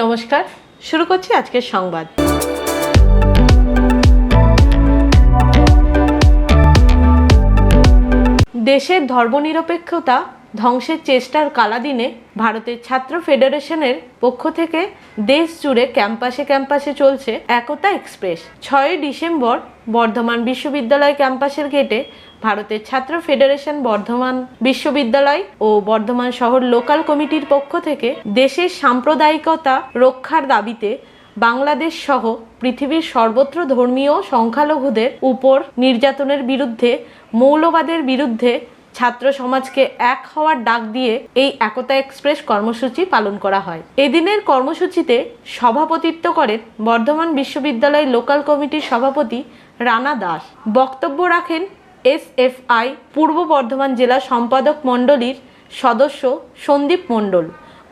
নমস্কার শুরু করছি আজকের সংবাদ। দেশের ধর্মনিরপেক্ষতা ধ্বংসের চেষ্টার কালাদিনে ভারতের ছাত্র ফেডারেশনের পক্ষ থেকে দেশ জুড়ে ক্যাম্পাসে ক্যাম্পাসে চলছে একতা এক্সপ্রেস। ছয়ই ডিসেম্বর বর্ধমান বিশ্ববিদ্যালয় ক্যাম্পাসের গেটে ভারতের ছাত্র ফেডারেশন বর্ধমান বিশ্ববিদ্যালয় ও বর্ধমান শহর লোকাল কমিটির পক্ষ থেকে দেশের সাম্প্রদায়িকতা রক্ষার দাবিতে বাংলাদেশ সহ পৃথিবীর সর্বত্র ধর্মীয় সংখ্যালঘুদের উপর নির্যাতনের বিরুদ্ধে মৌলবাদের বিরুদ্ধে ছাত্র সমাজকে এক হওয়ার ডাক দিয়ে এই একতা এক্সপ্রেস কর্মসূচি পালন করা হয়। এদিনের কর্মসূচিতে সভাপতিত্ব করেন বর্ধমান বিশ্ববিদ্যালয় লোকাল কমিটির সভাপতি রানা দাস। বক্তব্য রাখেন এসএফআই পূর্ব বর্ধমান জেলা সম্পাদক মণ্ডলীর সদস্য সন্দীপ মণ্ডল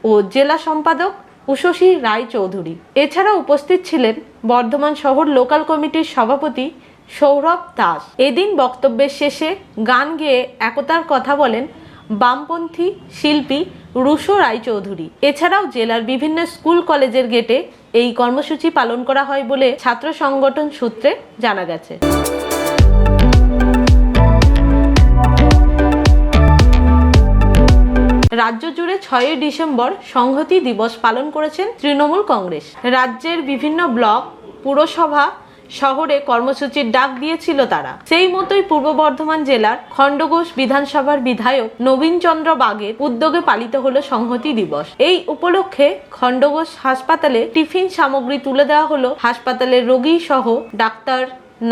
ও জেলা সম্পাদক উষসী রায় চৌধুরী এছাড়া উপস্থিত ছিলেন বর্ধমান শহর লোকাল কমিটির সভাপতি সৌরভ দাস। এদিন বক্তব্যের শেষে গান গেয়ে একতার কথা বলেন বামপন্থী শিল্পী রুশো রায়চৌধুরী। এছাড়াও জেলার বিভিন্ন স্কুল কলেজের গেটে এই কর্মসূচি পালন করা হয় বলে ছাত্র সংগঠন সূত্রে জানা গেছে। রাজ্য জুড়ে ছয়ই ডিসেম্বর সংহতি দিবস পালন করেছেন তৃণমূল কংগ্রেস। রাজ্যের বিভিন্ন ব্লক, পুরসভা শহরে কর্মসূচির ডাক দিয়েছিল তারা। সেই মতোই পূর্ব বর্ধমান জেলার খণ্ডঘোষ বিধানসভার বিধায়ক নবীন চন্দ্র বাগের উদ্যোগে পালিত হলো সংহতি দিবস। এই উপলক্ষে খণ্ডঘোষ হাসপাতালে টিফিন সামগ্রী তুলে দেওয়া হলো হাসপাতালের রোগী সহ ডাক্তার,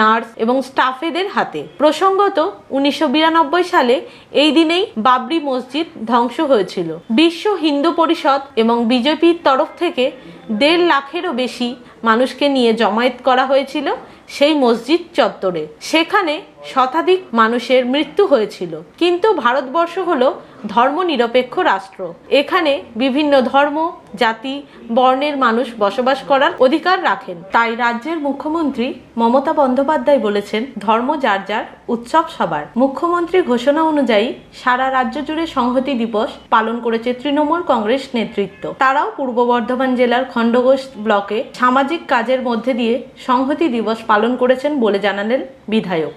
নার্স এবং স্টাফেদের হাতে। প্রসঙ্গত, উনিশশো বিরানব্বই সালে এই দিনেই বাবরি মসজিদ ধ্বংস হয়েছিল। বিশ্ব হিন্দু পরিষদ এবং বিজেপির তরফ থেকে দেড় লাখেরও বেশি মানুষকে নিয়ে জমায়েত করা হয়েছিল সেই মসজিদ চত্বরে। সেখানে শতাধিক মানুষের মৃত্যু হয়েছিল। কিন্তু ভারতবর্ষ হলো ধর্মনিরপেক্ষ রাষ্ট্র। এখানে বিভিন্ন ধর্ম, জাতি, বর্ণের মানুষ বসবাস করার অধিকার রাখেন। তাই রাজ্যের মুখ্যমন্ত্রী মমতা বন্দ্যোপাধ্যায় বলেছেন, ধর্ম যার যার, উৎসব সবার। মুখ্যমন্ত্রী ঘোষণা অনুযায়ী সারা রাজ্য জুড়ে সংহতি দিবস পালন করেছে তৃণমূল কংগ্রেস নেতৃত্ব। তারাও পূর্ব বর্ধমান জেলার খণ্ডঘোষ ব্লকে সামাজিক কাজের মধ্যে দিয়ে সংহতি দিবস পালন করেছেন বলে জানালেন বিধায়ক।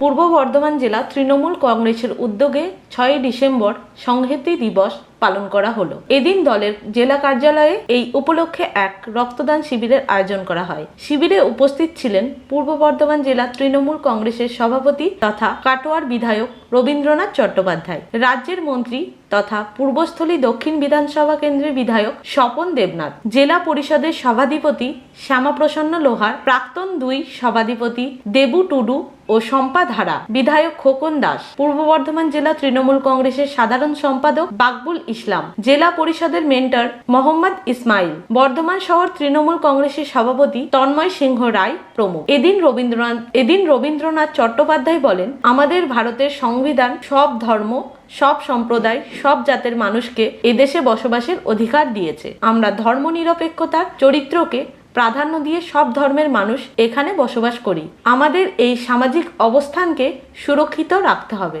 পূর্ব বর্ধমান জেলা তৃণমূল কংগ্রেসের উদ্যোগে ছয়ই ডিসেম্বর সংহতি দিবস পালন করা হলো। এদিন দলের জেলা কার্যালয়ে এই উপলক্ষে এক রক্তদান শিবিরের আয়োজন করা হয়। শিবিরে উপস্থিত ছিলেন পূর্ব বর্ধমান জেলা তৃণমূল কংগ্রেসের সভাপতি তথা কাটোয়ার বিধায়ক রবীন্দ্রনাথ চট্টোপাধ্যায়, রাজ্যের মন্ত্রী তথা পূর্বস্থলী দক্ষিণ বিধানসভা কেন্দ্রের বিধায়ক স্বপন দেবনাথ, জেলা পরিষদের সভাধিপতি শ্যামাপ্রসন্ন লোহার, প্রাক্তন দুই সভাধিপতি দেবু টুডু ও শম্পা ধারা, বিধায়ক খোকন দাস, পূর্ব বর্ধমান জেলা তৃণমূল কংগ্রেসের সাধারণ সম্পাদক বাকবুল ইসলাম। জেলা পরিষদের মেন্টর মোহাম্মদ ইসমাইল। বর্ধমান শহর তৃণমূল কংগ্রেসের সভাপতি তন্ময় সিংহ রায় প্রমুখ। এদিন রবীন্দ্রনাথ এদিন রবীন্দ্রনাথ চট্টোপাধ্যায় বলেন, আমাদের ভারতের সংবিধান সব ধর্ম, সব সম্প্রদায়, সব জাতের মানুষকে এদেশে বসবাসের অধিকার দিয়েছে। আমরা ধর্মনিরপেক্ষতার চরিত্রকে প্রাধান্য দিয়ে সব ধর্মের মানুষ এখানে বসবাস করি। আমাদের এই সামাজিক অবস্থানকে সুরক্ষিত রাখতে হবে।